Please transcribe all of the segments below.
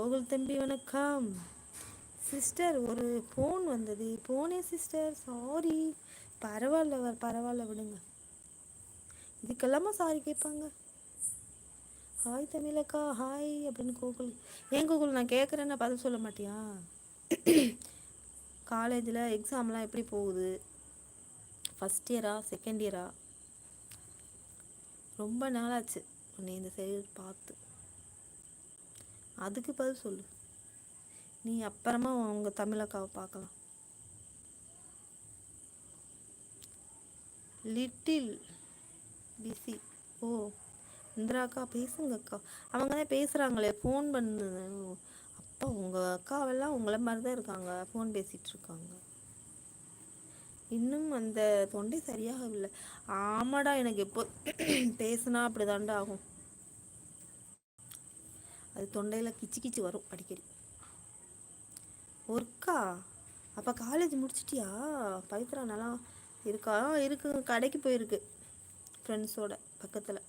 கோகுல் தம்பி வணக்கம். சிஸ்டர் ஒரு ஃபோன் வந்தது. ஃபோனே சிஸ்டர் சாரி பரவாயில்ல பரவாயில்ல விடுங்க. இதுக்கெல்லாமா சாரி கேட்பாங்க? ஹாய் தமிழக்கா. ஹாய் அப்படின்னு கோகுல். ஏன் கோகுல் நான் கேட்குறேன்னா பதில் சொல்ல மாட்டியா? காலேஜில் எக்ஸாம்லாம் எப்படி போகுது? ஃபஸ்ட் இயரா செகண்ட் இயரா ரொம்ப நாளாச்சு. உன்னை இந்த சைடு பார்த்து. அதுக்கு பதில் சொல்லு. நீ அப்புறமா உங்கள் தமிழக்காவை பார்க்கலாம். லிட்டில் பிஸி ஓ இந்திரா அக்கா பேசுங்க அக்கா. அவங்க தான் பேசுகிறாங்களே ஃபோன் பண்ணு. அப்பா உங்கள் அக்காவெல்லாம் உங்களை மாதிரி தான் இருக்காங்க. ஃபோன் பேசிகிட்டு இருக்காங்க. இன்னும் அந்த தொண்டை சரியாகவில்லை. ஆமாடா எனக்கு எப்போ பேசுனா அப்படிதான்டா ஆகும். அது தொண்டையில் கிச்சு கிச்சு வரும் அடிக்கடி. ஒர்க்கா? அப்போ காலேஜ் முடிச்சிட்டியா? பவித்ரா நல்லா இருக்கா? இருக்கு. கடைக்கு போயிருக்கு. ஃப்ரெண்ட்ஸோட பக்கத்தில்.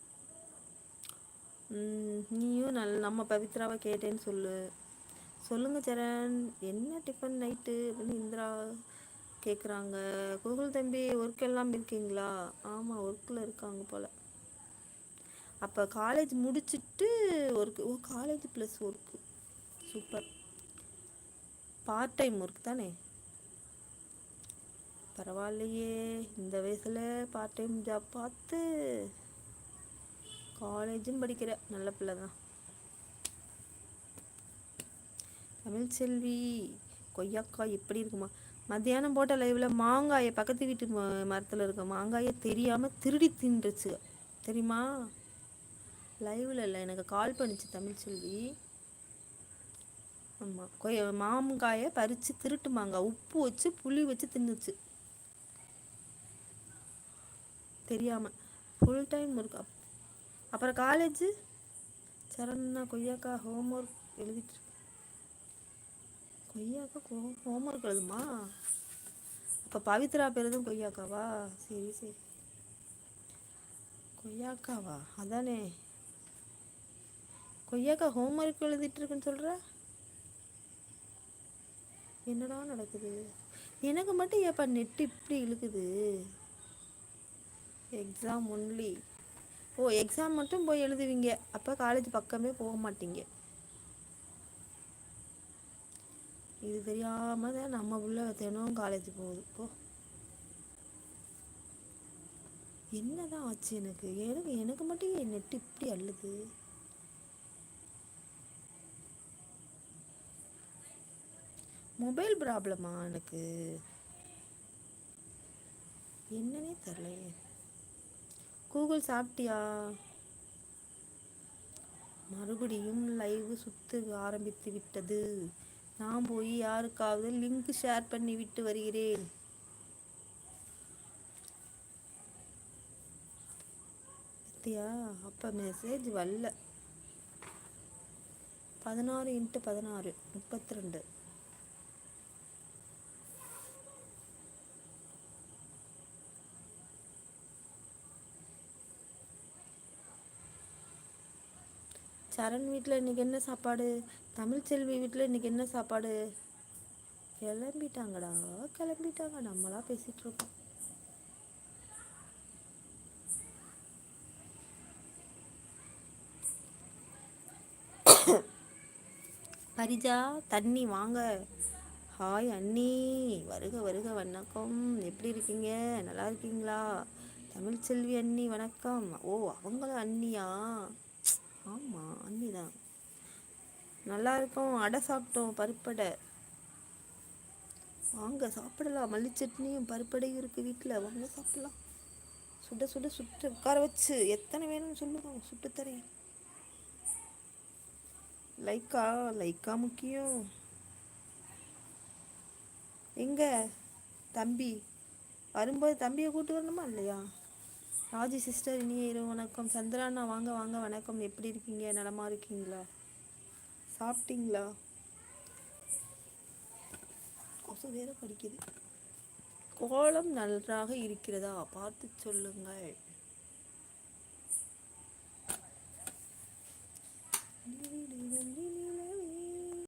நீயும் நல் நம்ம பவித்ராவை கேட்டேன்னு சொல்லு. சொல்லுங்க சரண். என்ன டிஃபன் நைட்டு அப்படின்னு இந்திரா கேட்குறாங்க கோகுல் தம்பி ஒர்க் எல்லாம் இருக்கீங்களா? ஆமாம் ஒர்க்கில் இருக்காங்க போல். அப்போ காலேஜ் முடிச்சிட்டு work oh college plus work super part time work தானே? பரவாயில்லையே. இந்த வயசில் பார்ட் டைம் ஜாப் பார்த்து காலேஜும் படிக்கிற நல்ல பிள்ளை தான். தமிழ் செல்வி கொய்யாக்காய் எப்படி இருக்குமா? மத்தியானம் போட்ட லைவில் மாங்காயை பக்கத்து வீட்டு ம- மரத்துல இருக்க மாங்காயை தெரியாமல் திருடி தின்றுச்சு. தெரியுமா? லைவில் இல்லை எனக்கு கால் பண்ணிச்சு தமிழ் செல்வி. ஆமாம் கொய்யா மாங்காயை பறித்து திருட்டு மாங்காய் உப்பு வச்சு புளி வச்சு தின்னுச்சு. தெரியாமல் ஃபுல் டைம் இருக்கு அப் அப்புறம் காலேஜு சரண்னா கொய்யாக்கா ஹோம்ஒர்க் எழுதிட்டு கொய்யாக்கா ஹோம் ஒர்க் எழுதுமா? அப்போ பவித்ரா பேருதும் கொய்யாக்காவா? சரி சரி. கொய்யாக்காவா? அதானே. கொய்யாக்கா ஹோம்ஒர்க் எழுதிட்டு இருக்குன்னு சொல்கிற என்னடா நடக்குது? எனக்கு மட்டும் ஏப்பா நெட்டு இப்படி இழுக்குது. எக்ஸாம் ஒன்லி ஓ எக்ஸாம் மட்டும் போய் எழுதுவீங்க. அப்போ காலேஜ் பக்கமே போக மாட்டீங்க. இது தெரியாமல் தான் நம்ம பிள்ளை தினம் காலேஜ் போகுது. போ. என்னதான் ஆச்சு எனக்கு? எனக்கு எனக்கு மட்டும் என் நெட் இப்படி அள்ளுது? மொபைல் ப்ராப்ளமா எனக்கு? என்னன்னே தெரிலையே கூகுள் சாப்பிட்டியா? மறுபடியும் லைவ் சுத்து ஆரம்பித்து விட்டது. நான் போய் யாருக்காவது லிங்க் ஷேர் பண்ணி விட்டு வருகிறேன். பார்த்தியா அப்போ மெசேஜ் வரல. பதினாறு இன்ட்டு பதினாறு முப்பத்தி ரெண்டு சரண் வீட்டில் இன்னைக்கு என்ன சாப்பாடு? தமிழ்ச்செல்வி வீட்டில் இன்னைக்கு என்ன சாப்பாடு? கிளம்பிட்டாங்கடா கிளம்பிட்டாங்க. நம்மளாக பேசிட்டு இருக்கோம். பரிஜா தண்ணி வாங்க. ஹாய் அண்ணி. வருக வருக வணக்கம். எப்படி இருக்கீங்க? நல்லா இருக்கீங்களா? தமிழ்ச்செல்வி அண்ணி வணக்கம். ஓ அவங்களும் அண்ணியா? ஆமாம் அண்ணி தான் நல்லா இருக்கும் அடை சாப்பிட்டோம் பருப்படை. வாங்க சாப்பிடலாம். மல்லி சட்னியும் பருப்படையும் இருக்குது வீட்டில் வாங்க சாப்பிடலாம். சுட சுட சுட்டு உட்கார வச்சு. எத்தனை வேணும்னு சொல்லுங்க சுட்டு தரேன். லைக்கா லைக்கா முக்கியம். எங்க? தம்பி. வரும்போது தம்பியை கூட்டு வரணுமா இல்லையா? ராஜி சிஸ்டர் இனிய இரவு வணக்கம். சந்திராண்ணா வாங்க வாங்க வணக்கம். எப்படி இருக்கீங்க? நலமாக இருக்கீங்களா? சாப்பிட்டீங்களா? கொசு வேற படிக்குது கோலம் நன்றாக இருக்கிறதா? பார்த்து சொல்லுங்கள். Thank